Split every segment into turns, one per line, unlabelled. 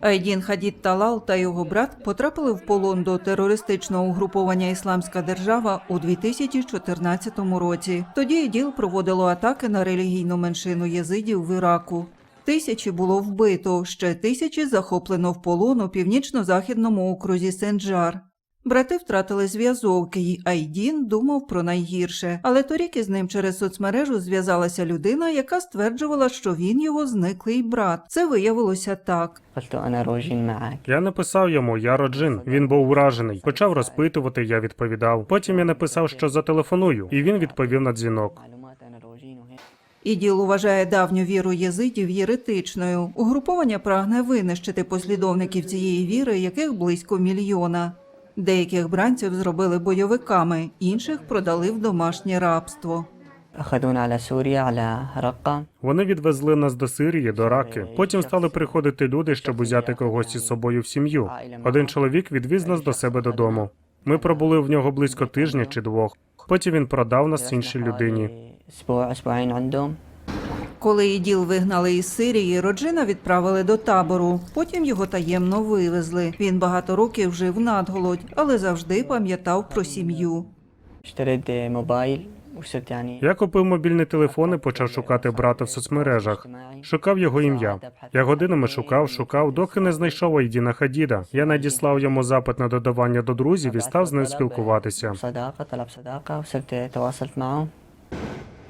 Айдін Хадід Талал та його брат потрапили в полон до терористичного угруповання Ісламська держава у 2014 році. Тоді іділ проводило атаки на релігійну меншину єзидів в Іраку. Тисячі було вбито, ще тисячі захоплено в полон у північно-західному окрузі Сенджар. Брати втратили зв'язок, і Айдін думав про найгірше, але торік із ним через соцмережу зв'язалася людина, яка стверджувала, що він його зниклий брат. Це виявилося так.
Я написав йому, я роджин. Він був уражений. Почав розпитувати. Я відповідав. Потім я написав, що зателефоную, і він відповів на дзвінок.
Іділ вважає давню віру єзидів єретичною. Угруповання прагне винищити послідовників цієї віри, яких близько мільйона. Деяких бранців зробили бойовиками, інших продали в домашнє рабство.
Вони відвезли нас до Сирії, до Раки. Потім стали приходити люди, щоб узяти когось із собою в сім'ю. Один чоловік відвіз нас до себе додому. Ми пробули в нього близько тижня чи двох. Потім він продав нас іншій людині.
Коли Іділ вигнали із Сирії, Роджина відправили до табору. Потім його таємно вивезли. Він багато років жив надголодь, але завжди пам'ятав про сім'ю.
Я купив мобільний телефон і почав шукати брата в соцмережах. Шукав його ім'я. Я годинами шукав, шукав, доки не знайшов Айдіна Хадіда. Я надіслав йому запит на додавання до друзів і став з ним спілкуватися.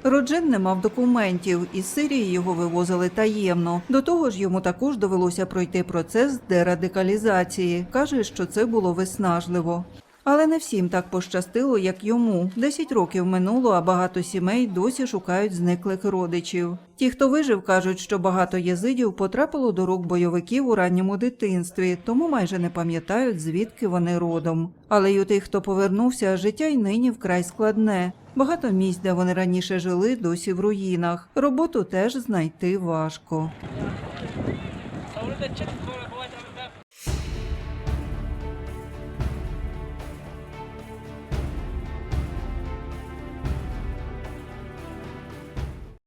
Роджин не мав документів, із Сирії його вивозили таємно. До того ж, йому також довелося пройти процес дерадикалізації. Каже, що це було виснажливо. Але не всім так пощастило, як йому. Десять років минуло, а багато сімей досі шукають зниклих родичів. Ті, хто вижив, кажуть, що багато єзидів потрапило до рук бойовиків у ранньому дитинстві, тому майже не пам'ятають, звідки вони родом. Але й у тих, хто повернувся, життя й нині вкрай складне. Багато місць, де вони раніше жили, досі в руїнах. Роботу теж знайти важко.